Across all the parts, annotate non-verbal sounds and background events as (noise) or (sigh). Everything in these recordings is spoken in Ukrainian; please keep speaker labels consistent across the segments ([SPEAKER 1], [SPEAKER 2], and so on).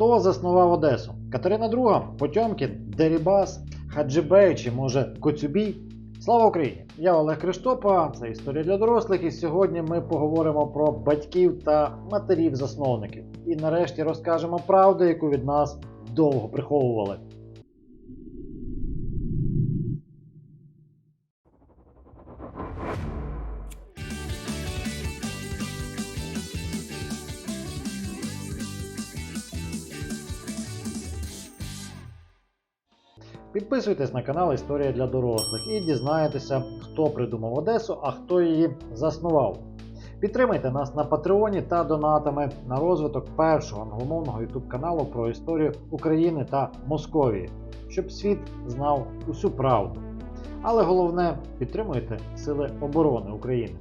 [SPEAKER 1] Хто заснував Одесу? Катерина II, Потьомкін, Дерібас, Хаджибей чи може Коцюбій? Слава Україні! Я Олег Криштопа, це історія для дорослих, і сьогодні ми поговоримо про батьків та матерів-засновників. І нарешті розкажемо правду, яку від нас довго приховували. Підписуйтесь на канал Історія для дорослих і дізнаєтеся, хто придумав Одесу, а хто її заснував. Підтримайте нас на Патреоні та донатами на розвиток першого англомовного YouTube каналу про історію України та Московії, щоб світ знав усю правду. Але головне підтримуйте Сили оборони України.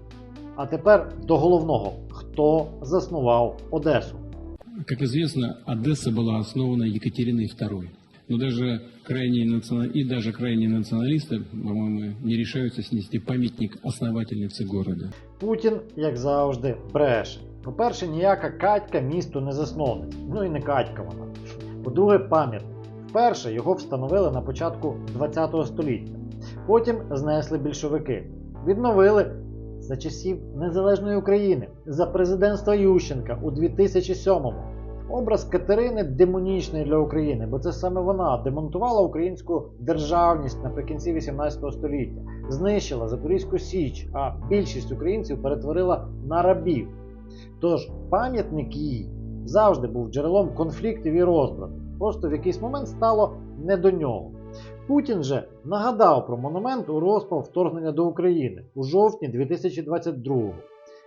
[SPEAKER 1] А тепер до головного: хто заснував Одесу?
[SPEAKER 2] Как известно, Одесса была основана Екатериной II. Но даже крайние национа- и даже крайние националисты, по-моему, не решаются снести памятник основательнице города.
[SPEAKER 1] Путін, як завжди, бреше. По-перше, ніяка Катька місту не засновниця. Ну і не Катька вона. По-друге, пам'ятник. Вперше його встановили на початку ХХ століття. Потім знесли більшовики. Відновили за часів Незалежної України, за президентства Ющенка у 2007-му. Образ Катерини демонічний для України, бо це саме вона демонтувала українську державність наприкінці 18 століття, знищила Запорізьку Січ, а більшість українців перетворила на рабів. Тож пам'ятник їй завжди був джерелом конфліктів і розбрату. Просто в якийсь момент стало не до нього. Путін же нагадав про монумент у розпал вторгнення до України у жовтні 2022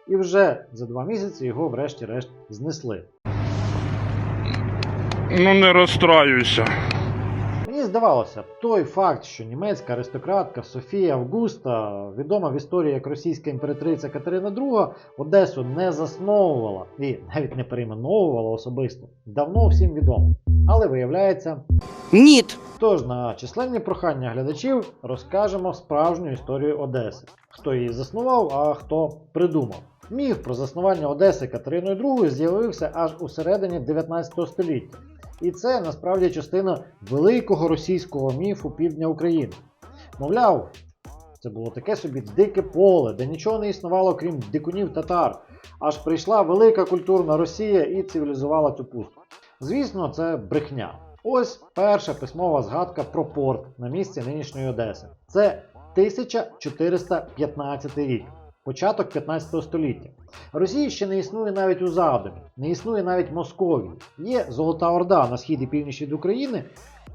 [SPEAKER 1] І вже за два місяці його врешті-решт знесли.
[SPEAKER 3] Ну не розстраюйся.
[SPEAKER 1] Мені здавалося, той факт, що німецька аристократка Софія Августа, відома в історії як російська імператриця Катерина II, Одесу не засновувала і навіть не перейменовувала особисто, давно всім відомий. Але виявляється,
[SPEAKER 4] Ніт.
[SPEAKER 1] Тож на численні прохання глядачів розкажемо справжню історію Одеси. Хто її заснував, а хто придумав. Міф про заснування Одеси Катериною II з'явився аж у середині 19 століття. І це насправді частина великого російського міфу півдня України. Мовляв, це було таке собі дике поле, де нічого не існувало крім дикунів татар. Аж прийшла велика культурна Росія і цивілізувала цю пустку. Звісно, це брехня. Ось перша письмова згадка про порт на місці нинішньої Одеси. Це 1415 рік, початок 15 століття. Росії ще не існує навіть у задумі, не існує навіть Московії. Є Золота Орда на схід і північ від України,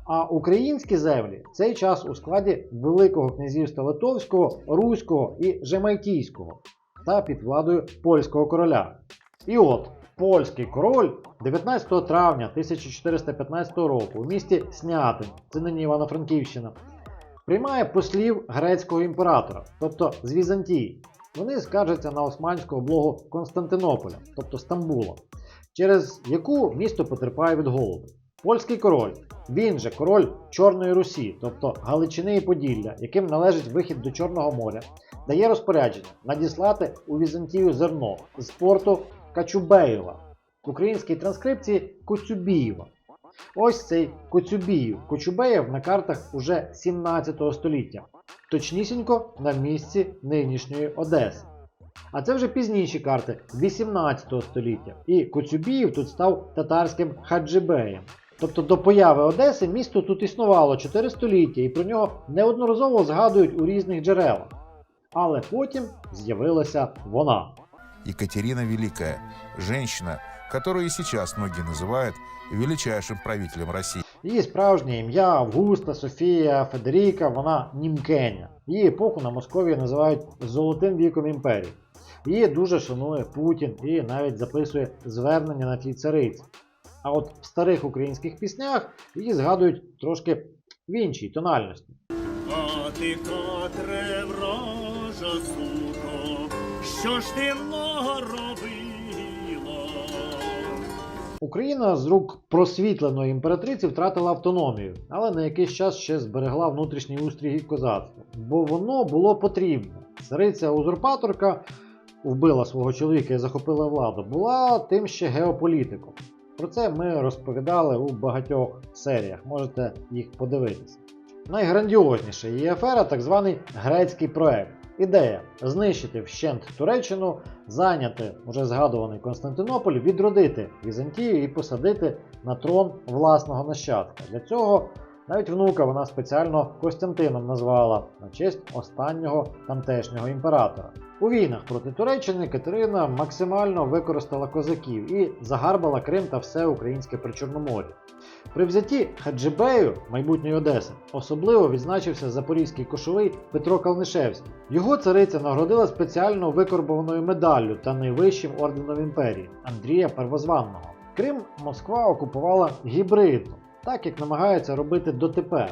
[SPEAKER 1] а українські землі в цей час у складі Великого князівства Литовського, Руського і Жемайтійського та під владою польського короля. І от польський король 19 травня 1415 року у місті Снятин, це нині Івано-Франківщина, приймає послів грецького імператора, тобто з Візантії. Вони скаржаться на османську облогу Константинополя, тобто Стамбула, через яку місто потерпає від голоду. Польський король, він же король Чорної Русі, тобто Галичини і Поділля, яким належить вихід до Чорного моря, дає розпорядження надіслати у Візантію зерно з порту Качубеєва, в українській транскрипції Коцюбієва. Ось цей Коцюбіїв, Кочубеєв на картах уже 17 століття, точнісінько на місці нинішньої Одеси. А це вже пізніші карти 18 століття. І Коцюбіїв тут став татарським хаджибеєм. Тобто до появи Одеси місто тут існувало 4 століття, і про нього неодноразово згадують у різних джерелах. Але потім з'явилася вона.
[SPEAKER 5] Екатерина Великая, женщина, которую и сейчас многие называют величайшим правителем России.
[SPEAKER 1] Її справжнє ім'я Августа, Софія, Федеріка, вона німкеня. Її епоху на Московії називають Золотим віком імперії. Її дуже шанує Путін і навіть записує звернення на тій цариці. А от в старих українських піснях її згадують трошки в іншій тональності.
[SPEAKER 6] А ти котре врожа суко, що ж ти робила?
[SPEAKER 1] Україна з рук просвітленої імператриці втратила автономію, але на якийсь час ще зберегла внутрішній устрій козацтво, бо воно було потрібне. Цариця узурпаторка вбила свого чоловіка і захопила владу, була тим ще геополітиком. Про це ми розповідали у багатьох серіях, можете їх подивитися. Найграндіозніша її афера так званий грецький проект. Ідея знищити вщент Туреччину, зайняти уже згадуваний Константинополь, відродити Візантію і посадити на трон власного нащадка. Для цього навіть внука вона спеціально Костянтином назвала на честь останнього тамтешнього імператора. У війнах проти Туреччини Катерина максимально використала козаків і загарбала Крим та все українське причорномор'я. При взятті Хаджибею, майбутньої Одеси, особливо відзначився запорізький кошовий Петро Калнишевський. Його цариця нагородила спеціально викорбованою медаллю та найвищим орденом імперії Андрія Первозванного. Крим Москва окупувала гібридно, так як намагається робити дотепер.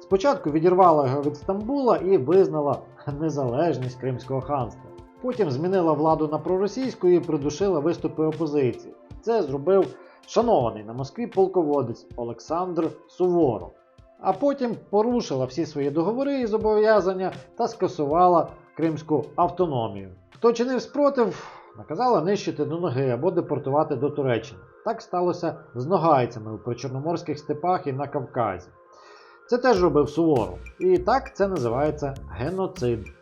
[SPEAKER 1] Спочатку відірвала його від Стамбула і визнала незалежність Кримського ханства. Потім змінила владу на проросійську і придушила виступи опозиції. Це зробив шанований на Москві полководець Олександр Суворов. А потім порушила всі свої договори і зобов'язання та скасувала кримську автономію. Хто чинив спротив, наказала нищити до ноги або депортувати до Туреччини. Так сталося з ногайцями у причорноморських степах і на Кавказі. Це теж робив Суворов. І так це називається геноцид.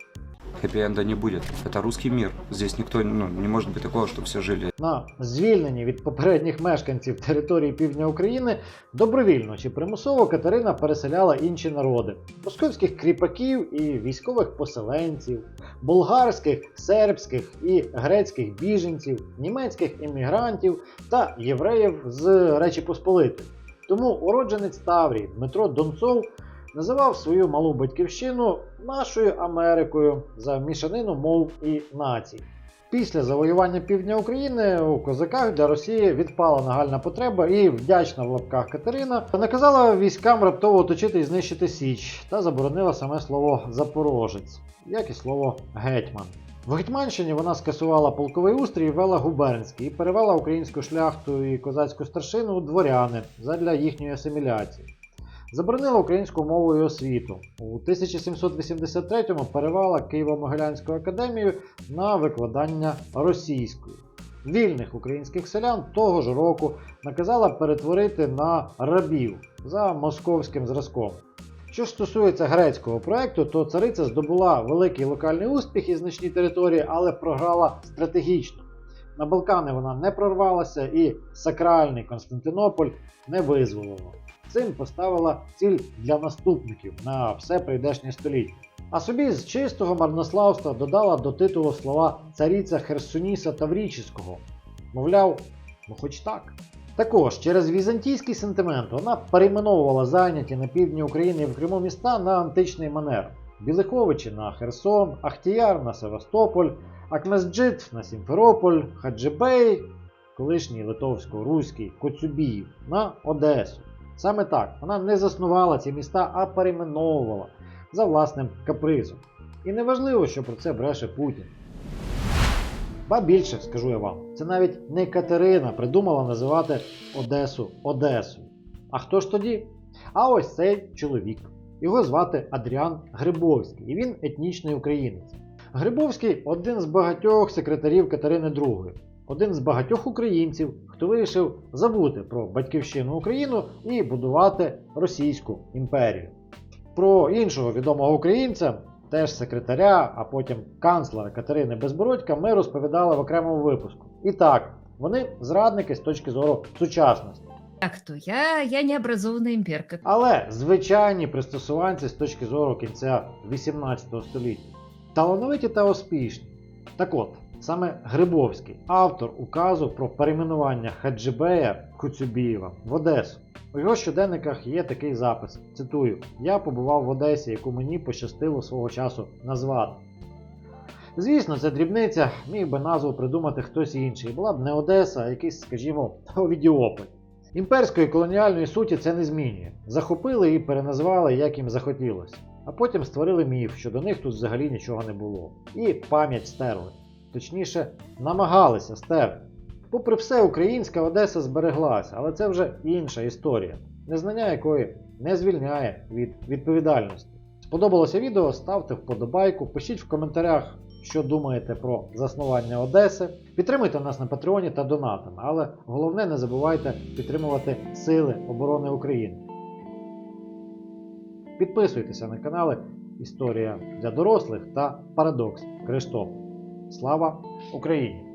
[SPEAKER 4] Хэппи-энда не будет. Это русский мир. Здесь никто, ну, не может быть такого, что все жили
[SPEAKER 1] На звільнені від попередніх мешканців території півдня України добровільно чи примусово Катерина переселяла інші народи: московських кріпаків і військових поселенців, болгарських, сербських і грецьких біженців, німецьких іммігрантів та євреїв з Речі Посполитої. Тому уродженець Таврії Дмитро Донцов називав свою малу батьківщину нашою Америкою за мішанину мов і націй. Після завоювання півдня України у козаках для Росії відпала нагальна потреба, і вдячна в лапках Катерина наказала військам раптово оточити і знищити Січ та заборонила саме слово Запорожець, як і слово гетьман. В Гетьманщині вона скасувала полковий устрій і ввела губернський і перевела українську шляхту і козацьку старшину у дворяни задля їхньої асиміляції. Заборонила українську мову і освіту. У 1783-му перевела Києво-Могилянську академію на викладання російською. Вільних українських селян того ж року наказала перетворити на рабів за московським зразком. Що стосується грецького проекту, то цариця здобула великий локальний успіх і значні території, але програла стратегічно. На Балкани вона не прорвалася і сакральний Константинополь не визволила. Цим поставила ціль для наступників на все прийдешнє століття. А собі з чистого марнославства додала до титулу слова царіця Херсоніса Таврічського. Мовляв, ну хоч так. Також через візантійський сентимент вона перейменовувала зайняті на півдні України і в Криму міста на античний манер. Білиховичі на Херсон, Ахтіяр на Севастополь, Акмезджит на Сімферополь, Хаджибей, колишній литовсько-руський Коцюбіїв на Одесу. Саме так вона не заснувала ці міста, а перейменовувала за власним капризом. І неважливо, що про це бреше Путін. Ба більше скажу я вам, це навіть не Катерина придумала називати Одесу Одесою. А хто ж тоді? А ось цей чоловік. Його звати Адріан Грибовський, і він етнічний українець. Грибовський один з багатьох секретарів Катерини II, один з багатьох українців, хто вирішив забути про батьківщину Україну і будувати Російську імперію. Про іншого відомого українця, теж секретаря, а потім канцлера Катерини Безбородька, ми розповідали в окремому випуску. І так, вони зрадники з точки зору сучасності.
[SPEAKER 7] Так то я, я необразованная имперка.
[SPEAKER 1] Але звичайні пристосуванці з точки зору кінця 18 століття. Талановиті та успішні. Так от, саме Грибовський, автор указу про перейменування Хаджибея Куцюбієва в Одесу. У його щоденниках є такий запис. Цитую: Я побував в Одесі, яку мені пощастило свого часу назвати. Звісно, це дрібниця, міг би назву придумати хтось інший. Була б не Одеса, а якийсь, скажімо, (laughs) Овідіополь. Імперської колоніальної суті це не змінює. Захопили і переназвали, як їм захотілося. А потім створили міф, що до них тут взагалі нічого не було. І пам'ять стерли. Точніше, намагалися стерти. Попри все, українська Одеса збереглася, але це вже інша історія, незнання якої не звільняє від відповідальності. Сподобалося відео, ставте вподобайку, пишіть в коментарях, що думаєте про заснування Одеси. Підтримуйте нас на Патреоні та донатами, але головне не забувайте підтримувати Сили оборони України. Підписуйтеся на канали Історія для дорослих та Парадокс Криштоп. Слава Україні!